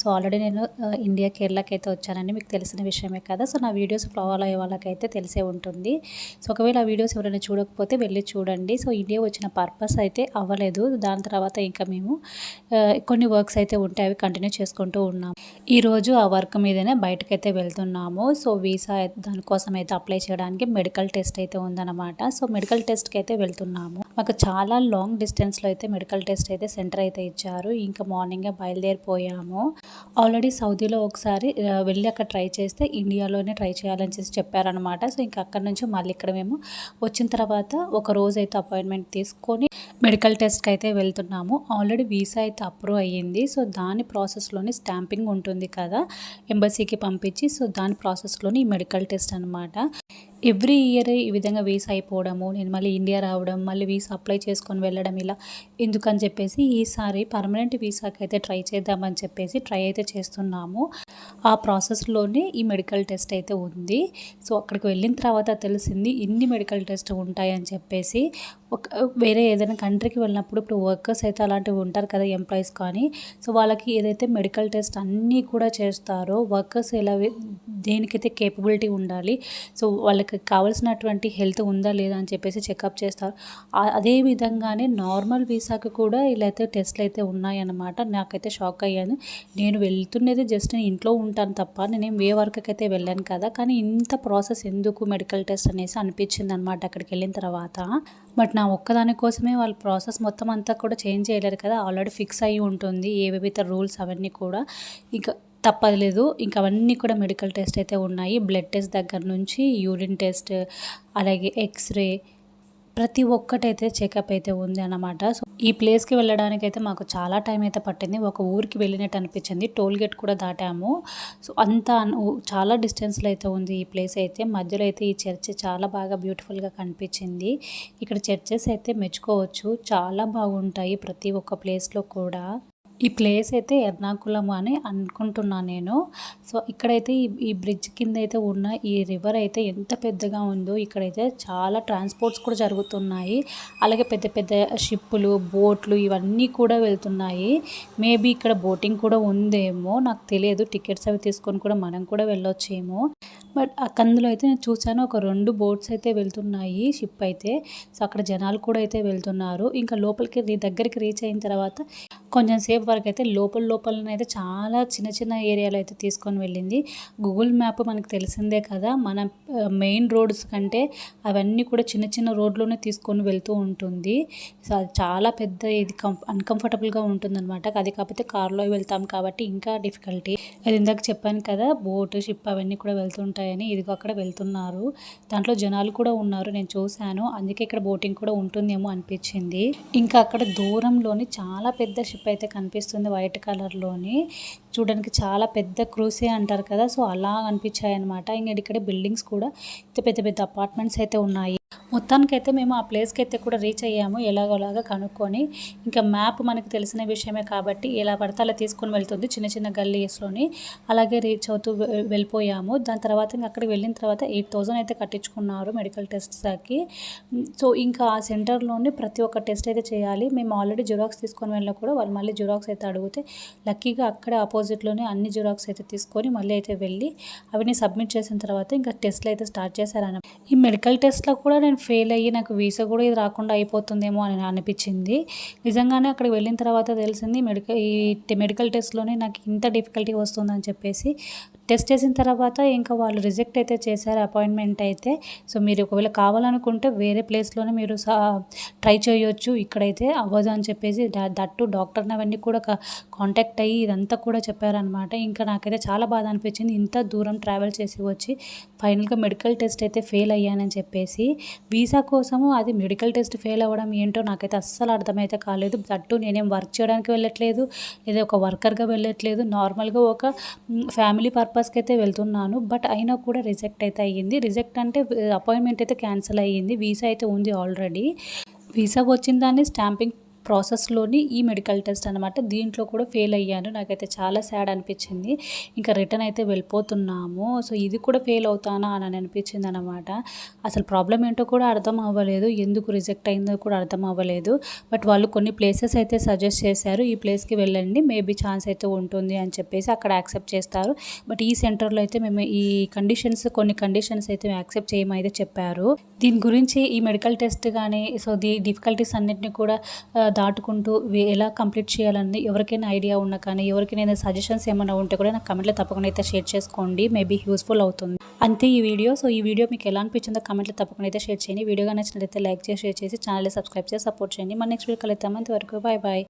So already నేను India కేరళకి అయితే వచ్చానని మీకు తెలిసిన విషయమే కదా. సో నా వీడియోస్ ఫాలో అయ్యే వాళ్ళకైతే తెలిసే ఉంటుంది. సో ఒకవేళ ఆ వీడియోస్ ఎవరైనా చూడకపోతే వెళ్ళి చూడండి. సో ఇండియా వచ్చిన పర్పస్ అయితే అవ్వలేదు. దాని తర్వాత ఇంకా మేము కొన్ని వర్క్స్ అయితే ఉంటాయి. అవి కంటిన్యూ చేసుకుంటూ ఉన్నాం ఈరోజు ఆ వర్క్ మీదనే బయటకైతే వెళ్తున్నాము. సో వీసా దానికోసం అయితే అప్లై చేయడానికి మెడికల్ టెస్ట్ అయితే ఉందన్నమాట. సో మెడికల్ టెస్ట్కి అయితే వెళ్తున్నాము. మాకు చాలా లాంగ్ డిస్టెన్స్లో అయితే మెడికల్ టెస్ట్ అయితే సెంటర్ అయితే ఇచ్చారు. ఇంకా మార్నింగే బయలుదేరిపోయాము. ఆల్రెడీ సౌదీలో ఒకసారి వెళ్ళి అక్కడ ట్రై చేస్తే ఇండియాలోనే ట్రై చేయాలని చేసి చెప్పారనమాట సో ఇంకా అక్కడ నుంచి మళ్ళీ ఇక్కడ మేము వచ్చిన తర్వాత ఒక రోజు అయితే అపాయింట్మెంట్ తీసుకొని మెడికల్ టెస్ట్కి అయితే వెళ్తున్నాము. ఆల్రెడీ వీసా అయితే అప్రూవ్ అయ్యింది. సో దాని ప్రాసెస్లోనే స్టాంపింగ్ ఉంటుంది కదా ఎంబసీకి పంపించి సో దాని ప్రాసెస్లోనే ఈ మెడికల్ టెస్ట్ అనమాట ఎవ్రీ ఇయర్ ఈ విధంగా వీసా అయిపోవడము నేను మళ్ళీ ఇండియా రావడం మళ్ళీ వీసా అప్లై చేసుకొని వెళ్ళడం ఇలా ఎందుకని చెప్పేసి ఈసారి పర్మనెంట్ వీసాకి అయితే ట్రై చేద్దామని చెప్పేసి ట్రై అయితే చేస్తున్నాము. ఆ ప్రాసెస్లోనే ఈ మెడికల్ టెస్ట్ అయితే ఉంది. సో అక్కడికి వెళ్ళిన తర్వాత తెలిసింది ఇన్ని మెడికల్ టెస్ట్ ఉంటాయని చెప్పేసి. ఒక వేరే ఏదైనా కంట్రీకి వెళ్ళినప్పుడు ఇప్పుడు వర్కర్స్ అయితే అలాంటివి ఉంటారు కదా ఎంప్లాయీస్ కానీ. సో వాళ్ళకి ఏదైతే మెడికల్ టెస్ట్ అన్నీ కూడా చేస్తారో వర్కర్స్ ఎలా దేనికైతే కేపబిలిటీ ఉండాలి. సో వాళ్ళకి కావాల్సినటువంటి హెల్త్ ఉందా లేదా అని చెప్పేసి చెకప్ చేస్తారు. అదే విధంగానే నార్మల్ వీసాకి కూడా ఇలా అయితే టెస్ట్లు అయితే ఉన్నాయన్నమాట. నాకైతే షాక్ అయ్యాను. నేను వెళ్తున్నది జస్ట్ నేను ఇంట్లో ఉంటాను తప్ప నేనేం వే వర్క్కి అయితే వెళ్ళాను కదా. కానీ ఇంత ప్రాసెస్ ఎందుకు మెడికల్ టెస్ట్ అనేసి అనిపించింది అనమాట అక్కడికి వెళ్ళిన తర్వాత. బట్ నా ఒక్కదాని కోసమే వాళ్ళ ప్రాసెస్ మొత్తం అంతా కూడా చేంజ్ చేయలేరు కదా. ఆల్రెడీ ఫిక్స్ అయ్యి ఉంటుంది. ఏవేవిత రూల్స్ అవన్నీ కూడా. ఇంకా తప్పలేదు ఇంకా అవన్నీ కూడా మెడికల్ టెస్ట్ అయితే ఉన్నాయి. బ్లడ్ టెస్ట్ దగ్గర నుంచి యూరిన్ టెస్ట్ అలాగే ఎక్స్రే ప్రతి ఒక్కటైతే చెకప్ అయితే ఉంది అన్నమాట. సో ఈ ప్లేస్కి వెళ్ళడానికి అయితే మాకు చాలా టైం అయితే పట్టింది. ఒక ఊరికి వెళ్ళినట్టు అనిపించింది. టోల్ గేట్ కూడా దాటాము. సో అంత చాలా డిస్టెన్స్లో అయితే ఉంది ఈ ప్లేస్ అయితే. మధ్యలో అయితే ఈ చర్చ్ చాలా బాగా బ్యూటిఫుల్గా కనిపించింది. ఇక్కడ చర్చెస్ అయితే మెచ్చుకోవచ్చు. చాలా బాగుంటాయి ప్రతి ఒక్క ప్లేస్లో కూడా. ఈ ప్లేస్ అయితే ఎర్నాకుళం అని అనుకుంటున్నాను నేను. సో ఇక్కడైతే ఈ ఈ బ్రిడ్జ్ కింద అయితే ఉన్న ఈ రివర్ అయితే ఎంత పెద్దగా ఉందో ఇక్కడైతే చాలా ట్రాన్స్పోర్ట్స్ కూడా జరుగుతున్నాయి. అలాగే పెద్ద పెద్ద షిప్పులు బోట్లు ఇవన్నీ కూడా వెళ్తున్నాయి. మేబీ ఇక్కడ బోటింగ్ కూడా ఉందేమో నాకు తెలియదు. టికెట్స్ అవి తీసుకొని కూడా మనం కూడా వెళ్ళొచ్చేమో. బట్ అందులో అయితే నేను చూసాను ఒక రెండు బోట్స్ అయితే వెళ్తున్నాయి షిప్ అయితే. సో అక్కడ జనాలు కూడా అయితే వెళ్తున్నారు. ఇంకా లోపలికి దగ్గరికి రీచ్ అయిన తర్వాత కొంచెం సేపు వరకు అయితే లోపల లోపలనైతే చాలా చిన్న చిన్న ఏరియాలో అయితే తీసుకొని వెళ్ళింది. గూగుల్ మ్యాప్ మనకు తెలిసిందే కదా మన మెయిన్ రోడ్స్ కంటే అవన్నీ కూడా చిన్న చిన్న రోడ్లోనే తీసుకొని వెళ్తూ ఉంటుంది. సో చాలా పెద్ద ఇది కంఫ అన్కంఫర్టబుల్గా ఉంటుందన్నమాట. అది కాకపోతే కార్లో వెళ్తాం కాబట్టి ఇంకా డిఫికల్టీ అది ఇందాక చెప్పాను కదా బోట్ షిప్ అవన్నీ కూడా వెళ్తుంటాయని ఇదిగో అక్కడ వెళ్తున్నారు. దాంట్లో జనాలు కూడా ఉన్నారు నేను చూశాను. అందుకే ఇక్కడ బోటింగ్ కూడా ఉంటుందేమో అనిపించింది. ఇంకా అక్కడ దూరంలోని చాలా పెద్ద షిప్ అయితే కనిపిస్తుంది వైట్ కలర్లోని. చూడడానికి చాలా పెద్ద క్రూసే అంటారు కదా సో అలా అనిపించాయి అనమాట ఇంకా ఇక్కడ బిల్డింగ్స్ కూడా పెద్ద పెద్ద అపార్ట్మెంట్స్ అయితే ఉన్నాయి. మొత్తానికైతే మేము ఆ ప్లేస్కి అయితే కూడా రీచ్ అయ్యాము ఎలాగోలాగా కనుక్కొని. ఇంకా మ్యాప్ మనకు తెలిసిన విషయమే కాబట్టి ఎలా పడితే అలా తీసుకొని వెళ్తుంది చిన్న చిన్న గల్లీస్లోని అలాగే రీచ్ అవుతూ వె- వెళ్ళిపోయాము. దాని తర్వాత ఇంకా అక్కడికి వెళ్ళిన తర్వాత ఎయిట్ థౌజండ్ అయితే కట్టించుకున్నారు మెడికల్ టెస్ట్స్కి సో ఇంకా ఆ సెంటర్లోనే ప్రతి ఒక్క టెస్ట్ అయితే చేయాలి. మేము ఆల్రెడీ జిరాక్స్ తీసుకొని వెళ్ళినా కూడా వాళ్ళు మళ్ళీ జిరాక్స్ అయితే అడిగితే లక్కీగా అక్కడ ఆపోజిట్లోనే అన్ని జిరాక్స్ అయితే తీసుకొని మళ్ళీ అయితే వెళ్ళి అవన్నీ సబ్మిట్ చేసిన తర్వాత ఇంకా టెస్ట్లు అయితే స్టార్ట్ చేశారన్న ఈ మెడికల్ టెస్ట్లో కూడా నేను ఫెయిల్ అయ్యి నాకు వీసా కూడా ఇది రాకుండా అయిపోతుందేమో అని అనిపించింది. నిజంగానే అక్కడికి వెళ్ళిన తర్వాత తెలిసింది మెడికల్ ఈ మెడికల్ టెస్ట్లోనే నాకు ఇంత డిఫికల్టీ వస్తుందని చెప్పేసి టెస్ట్ చేసిన తర్వాత ఇంకా వాళ్ళు రిజెక్ట్ అయితే చేశారు అపాయింట్మెంట్ అయితే. సో మీరు ఒకవేళ కావాలనుకుంటే వేరే ప్లేస్లోనే మీరు ట్రై చేయొచ్చు. ఇక్కడైతే అవ్వదు అని చెప్పేసి దట్టు డాక్టర్ని అవన్నీ కూడా కాంటాక్ట్ అయ్యి ఇదంతా కూడా చెప్పారనమాట ఇంకా నాకైతే చాలా బాధ అనిపించింది. ఇంత దూరం ట్రావెల్ చేసి వచ్చి ఫైనల్గా మెడికల్ టెస్ట్ అయితే ఫెయిల్ అయ్యానని చెప్పేసి. వీసా కోసము అది మెడికల్ టెస్ట్ ఫెయిల్ అవ్వడం ఏంటో నాకైతే అస్సలు అర్థమైతే కాలేదు. దట్టు నేనేం వర్క్ చేయడానికి వెళ్ళట్లేదు. లేదా ఒక వర్కర్గా వెళ్ళట్లేదు. నార్మల్గా ఒక ఫ్యామిలీ పర్పస్కి అయితే వెళ్తున్నాను బట్ అయినా కూడా రిజెక్ట్ అయితే అయ్యింది. రిజెక్ట్ అంటే అపాయింట్మెంట్ అయితే క్యాన్సిల్ అయ్యింది. వీసా అయితే ఉంది ఆల్రెడీ. వీసా వచ్చిన దాన్ని స్టాంపింగ్ ప్రాసెస్లోని ఈ మెడికల్ టెస్ట్ అనమాట దీంట్లో కూడా ఫెయిల్ అయ్యాను. నాకైతే చాలా సాడ్ అనిపించింది. ఇంకా రిటర్న్ అయితే వెళ్ళిపోతున్నాము. సో ఇది కూడా ఫెయిల్ అవుతానా అని అనిపించింది అనమాట అసలు ప్రాబ్లం ఏంటో కూడా అర్థం అవ్వలేదు. ఎందుకు రిజెక్ట్ అయిందో కూడా అర్థం అవ్వలేదు. బట్ వాళ్ళు కొన్ని ప్లేసెస్ అయితే సజెస్ట్ చేశారు. ఈ ప్లేస్కి వెళ్ళండి. మేబీ ఛాన్స్ అయితే ఉంటుంది అని చెప్పేసి అక్కడ యాక్సెప్ట్ చేస్తారు. బట్ ఈ సెంటర్లో అయితే మేము ఈ కండిషన్స్ కొన్ని కండిషన్స్ అయితే యాక్సెప్ట్ చేయమైతే చెప్పారు. దీని గురించి ఈ మెడికల్ టెస్ట్ కానీ సో దీ డిఫికల్టీస్ అన్నింటినీ కూడా దాటుకుంటూ ఎలా కంప్లీట్ చేయాలని ఎవరికైనా ఐడియా ఉన్నా కానీ ఎవరికైనా సజెషన్స్ ఏమైనా ఉంటే కూడా నాకు కమెంట్లో తప్పకుండా అయితే షేర్ చేసుకోండి. మేబీ యూస్ఫుల్ అవుతుంది. అంతే ఈ వీడియో. సో ఈ వీడియో మీకు ఎలా అనిపించిందో కమెంట్లో తప్పకుండా అయితే షేర్ చేయండి. వీడియోగా నచ్చినట్లయితే లైక్ చేసి షేర్ చేసి ఛానల్ సబ్స్క్రైబ్ చేసి సపోర్ట్ చేయండి. మన నెక్స్ట్ వీడియో కలుద్దాం. అంతవరకు బాయ్ బాయ్